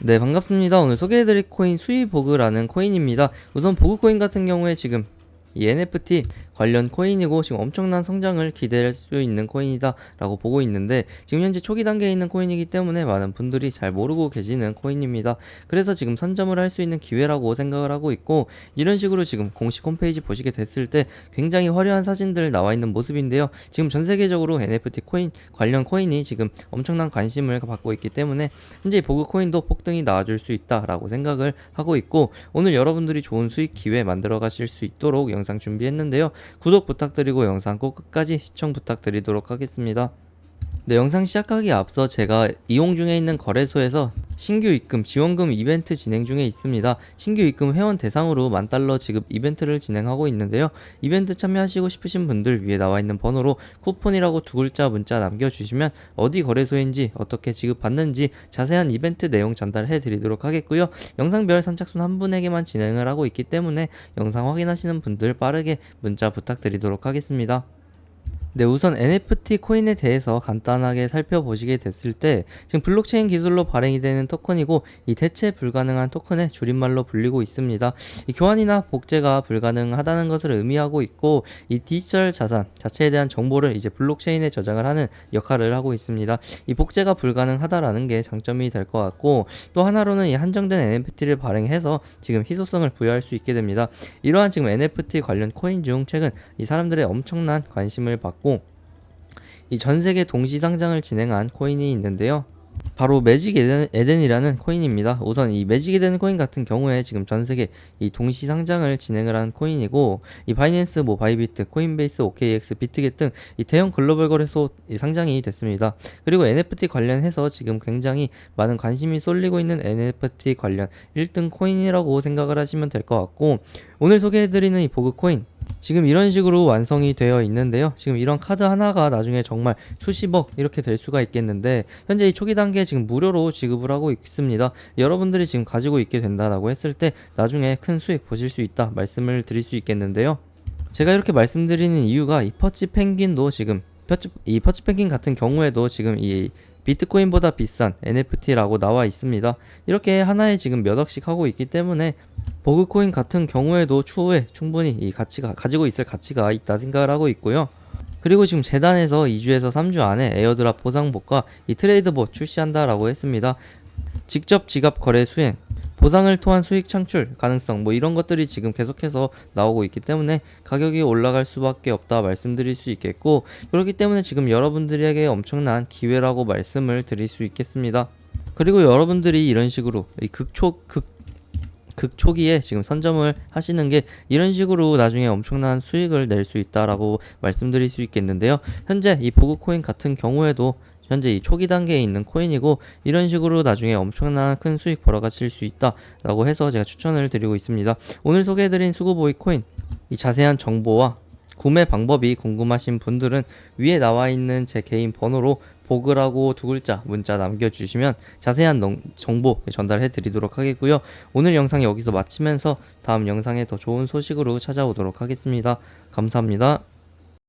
네, 반갑습니다. 오늘 소개해드릴 코인 수위보그라는 코인입니다. 우선 보그 코인 같은 경우에 지금 이 NFT 관련 코인이고 지금 엄청난 성장을 기대할 수 있는 코인이다 라고 보고 있는데 지금 현재 초기 단계에 있는 코인이기 때문에 많은 분들이 잘 모르고 계시는 코인입니다. 그래서 지금 선점을 할 수 있는 기회라고 생각을 하고 있고 이런 식으로 지금 공식 홈페이지 보시게 됐을 때 굉장히 화려한 사진들 나와 있는 모습인데요. 지금 전 세계적으로 NFT 코인 관련 코인이 지금 엄청난 관심을 받고 있기 때문에 현재 이 보그 코인도 폭등이 나와줄 수 있다라고 생각을 하고 있고 오늘 여러분들이 좋은 수익 기회 만들어 가실 수 있도록 영상 준비했는데요. 구독 부탁드리고 영상 꼭 끝까지 시청 부탁드리도록 하겠습니다. 네, 영상 시작하기 앞서 제가 이용 중에 있는 거래소에서 신규 입금 지원금 이벤트 진행 중에 있습니다. 신규 입금 회원 대상으로 만 달러 지급 이벤트를 진행하고 있는데요. 이벤트 참여하시고 싶으신 분들 위에 나와 있는 번호로 쿠폰이라고 두 글자 문자 남겨주시면 어디 거래소인지 어떻게 지급받는지 자세한 이벤트 내용 전달해 드리도록 하겠고요. 영상별 선착순 한 분에게만 진행을 하고 있기 때문에 영상 확인하시는 분들 빠르게 문자 부탁드리도록 하겠습니다. 네, 우선 NFT 코인에 대해서 간단하게 살펴보시게 됐을 때 지금 블록체인 기술로 발행이 되는 토큰이고 이 대체 불가능한 토큰의 줄임말로 불리고 있습니다. 이 교환이나 복제가 불가능하다는 것을 의미하고 있고 이 디지털 자산 자체에 대한 정보를 이제 블록체인에 저장을 하는 역할을 하고 있습니다. 이 복제가 불가능하다라는 게 장점이 될 것 같고 또 하나로는 이 한정된 NFT를 발행해서 지금 희소성을 부여할 수 있게 됩니다. 이러한 지금 NFT 관련 코인 중 최근 이 사람들의 엄청난 관심을 받고 이 전 세계 동시 상장을 진행한 코인이 있는데요. 바로 매직 에덴, 에덴 이라는 코인입니다. 우선 이 매직 에덴 코인 같은 경우에 지금 전 세계 이 동시 상장을 진행을 한 코인이고 이 바이낸스, 뭐 바이비트, 코인베이스, OKX, 비트겟 등 이 대형 글로벌 거래소 이 상장이 됐습니다. 그리고 NFT 관련해서 지금 굉장히 많은 관심이 쏠리고 있는 NFT 관련 1등 코인이라고 생각을 하시면 될 것 같고 오늘 소개해드리는 이 보그 코인 지금 이런 식으로 완성이 되어 있는데요. 지금 이런 카드 하나가 나중에 정말 수십억 이렇게 될 수가 있겠는데 현재 이 초기 단계에 지금 무료로 지급을 하고 있습니다. 여러분들이 지금 가지고 있게 된다라고 했을 때 나중에 큰 수익 보실 수 있다 말씀을 드릴 수 있겠는데요. 제가 이렇게 말씀드리는 이유가 이 퍼치 펭귄도 지금 이 퍼치 펭귄 같은 경우에도 지금 이 비트코인보다 비싼 NFT라고 나와 있습니다. 이렇게 하나에 지금 몇 억씩 하고 있기 때문에 버그코인 같은 경우에도 추후에 충분히 이 가치가 가지고 있을 가치가 있다 생각을 하고 있고요. 그리고 지금 재단에서 2주에서 3주 안에 에어드랍 보상복과 이 트레이드봇 출시한다라고 했습니다. 직접 지갑 거래 수행, 보상을 통한 수익 창출 가능성 뭐 이런 것들이 지금 계속해서 나오고 있기 때문에 가격이 올라갈 수밖에 없다 말씀드릴 수 있겠고 그렇기 때문에 지금 여러분들에게 엄청난 기회라고 말씀을 드릴 수 있겠습니다. 그리고 여러분들이 이런 식으로 이 극초 극 극 초기에 지금 선점을 하시는 게 이런 식으로 나중에 엄청난 수익을 낼 수 있다라고 말씀드릴 수 있겠는데요. 현재 이 보그 코인 같은 경우에도 현재 이 초기 단계에 있는 코인이고 이런 식으로 나중에 엄청난 큰 수익 벌어가실 수 있다라고 해서 제가 추천을 드리고 있습니다. 오늘 소개해드린 수구보이 코인 이 자세한 정보와 구매 방법이 궁금하신 분들은 위에 나와 있는 제 개인 번호로 보그라고 두 글자 문자 남겨주시면 자세한 농- 정보 전달해 드리도록 하겠고요. 오늘 영상 여기서 마치면서 다음 영상에 더 좋은 소식으로 찾아오도록 하겠습니다. 감사합니다.